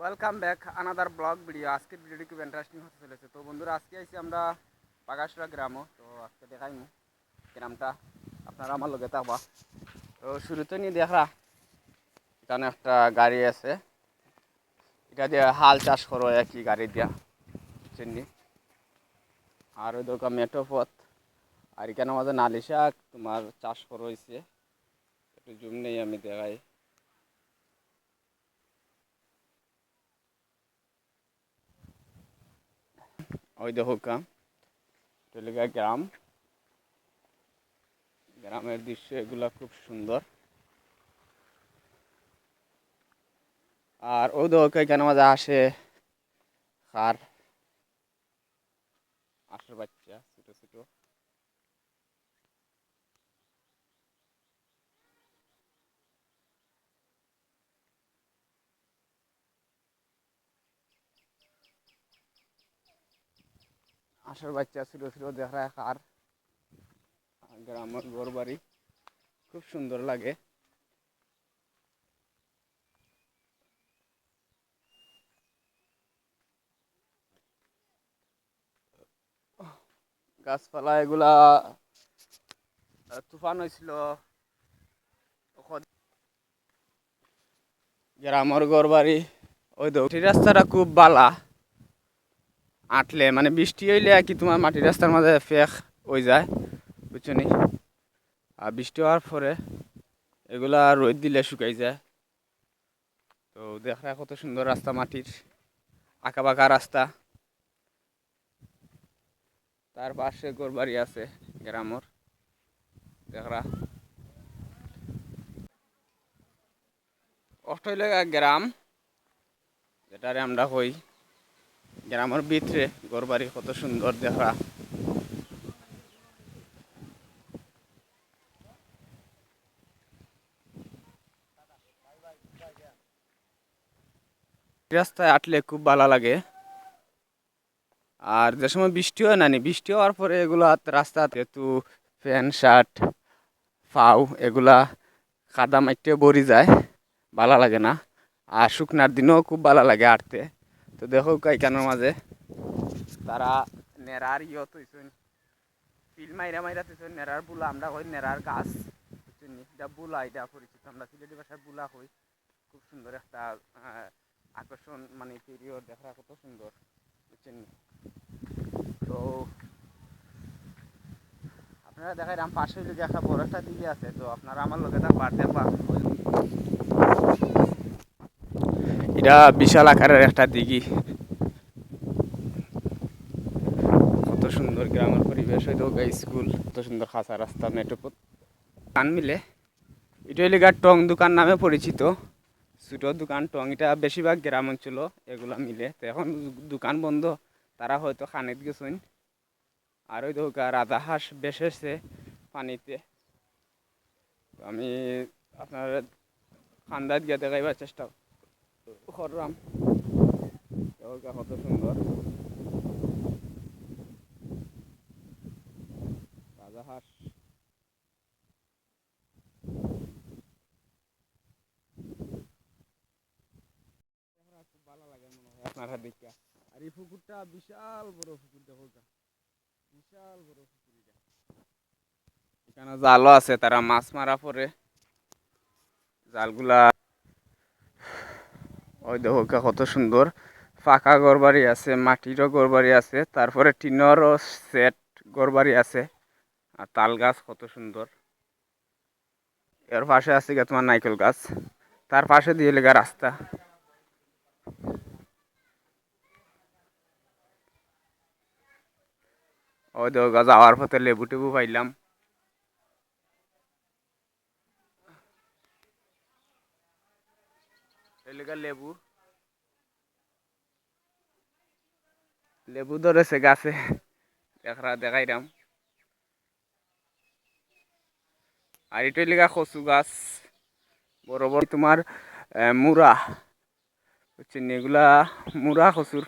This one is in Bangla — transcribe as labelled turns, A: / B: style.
A: Welcome back another vlog video আজকের ভিডিওটি খুব ইন্টারেস্টিং হতে চলেছে। তো বন্ধুরা, আজকে আইছি আমরা পাগাসরা গ্রামও তো আজকে দেখাইমু গ্রামটা। আপনারা আমার লগে থাকবা। তো শুরুতে নিয়ে দেখা এখানে একটা গাড়ি আছে। এটা দিয়ে হাল চাষ করো, একই গাড়ি দিয়া চিনি আর ওই দোকান মেটো পথ। আর এখানে আমাদের নালি শাক তোমার চাষ করা হয়েছে একটু জুম নেই, আমি দেখাই। ওই দেখো কা টলিগা গ্রাম গ্রামের দৃশ্য এগুলা খুব সুন্দর আর ওই দেখো কেন মাঝে আসে খার আসার বাচ্চা ছোট ছোট আসার বাচ্চা ছোট ছোট দেখা খার। গ্রামের ঘর বাড়ি খুব সুন্দর লাগে। গাছপালা এগুলা তুফান হয়েছিল। গ্রামের ঘর বাড়ি, ওই মাটির রাস্তাটা খুব বালা। আটলে মানে বৃষ্টি হইলে কি তোমার মাটির রাস্তার মাঝে ফেক হয়ে যায়, বুঝছ নি? আর বৃষ্টি হওয়ার পরে এগুলা রোদ দিলে শুকাই যায়। তো দেখা কত সুন্দর রাস্তা মাটির আঁকা বাঁকা রাস্তা। তার পাশে গোর বাড়ি আছে, গ্রামর। দেখরা অস্ট্রেলিয়া গ্রাম, যেটারে আমরা কই। গ্রামের ভিতরে ঘর বাড়ি কত সুন্দর দেখা রাস্তায় আটলে খুব ভালো লাগে। আর যে সময় বৃষ্টি হয় না নি, বৃষ্টি হওয়ার পরে এগুলা রাস্তা যেহেতু প্যান্ট শার্ট, ফাউ এগুলা কাদা মাইটে ভরি যায়, ভালো লাগে না। আর শুকনার দিনেও খুব ভালো লাগে আটতে। তো দেখো কাইকানোর মাঝে। তারা নেড়ার ইয় তৈছেন পিল মাইরা মাইরা তৈছেন নেড়ার বুলা, আমরা কই নেড়ার গাছ? এটা বুলা, এটা পরিচিত। আমরা সিলেটি ভাষায় বুলা কই। খুব সুন্দর একটা আকর্ষণ মানে পিরিয়ড দেখা কত সুন্দর, বুঝছেন তো আপনারা দেখাই, রাম পাশে যদি একটা বড় একটা দিকে আছে, তো আপনারা আমার লোকে তা পার দেখবা এটা বিশাল আকারের একটা দিঘি। কত সুন্দর গ্রামের পরিবেশ হয়তো স্কুল, কত সুন্দর খাঁচা রাস্তা মেট্রোপথ কান মিলে। এটা হইলে টং দোকান নামে পরিচিত। ছোট দোকান, টং, এটা বেশিরভাগ গ্রাম অঞ্চল, এগুলা মিলে। তো এখন দোকান বন্ধ, তারা হয়তো খানিত গেছেন। আর ওই ধোকা রাজা হাঁস বেসেছে পানিতে। আমি আপনার খান্দাত গিয়ে দেখাইবার চেষ্টা কত সুন্দর রাজা হাঁস ভালো লাগে মনে হয় আপনারা দেখা আর এই পুকুরটা বিশাল বড় পুকুর দেখো বিশাল বড় পুকুর এখানে জালও আছে তারা মাছ মারা পরে। জালগুলা ওই দেখো গা, কত সুন্দর। ফাঁকা ঘরবাড়ি আছে, মাটিরও ঘরবাড়ি আছে, তারপরে টিনেরও সেট ঘরবাড়ি আছে। আর তাল গাছ কত সুন্দর। এর পাশে আছে গিয়ে তোমার নাইকেল গাছ। তার পাশে দিয়ে লেগা রাস্তা। ওই দেখো গা, যাওয়ার পথে লেবু টেবু পাইলাম। এলাকা লেবু লেবু ধরেছে গাছে। দেখা দেখাইলাম আর এটা লেগা কচু গাছ। বড় বড় তোমার মুড়া হচ্ছে এগুলা মুড়া কচুর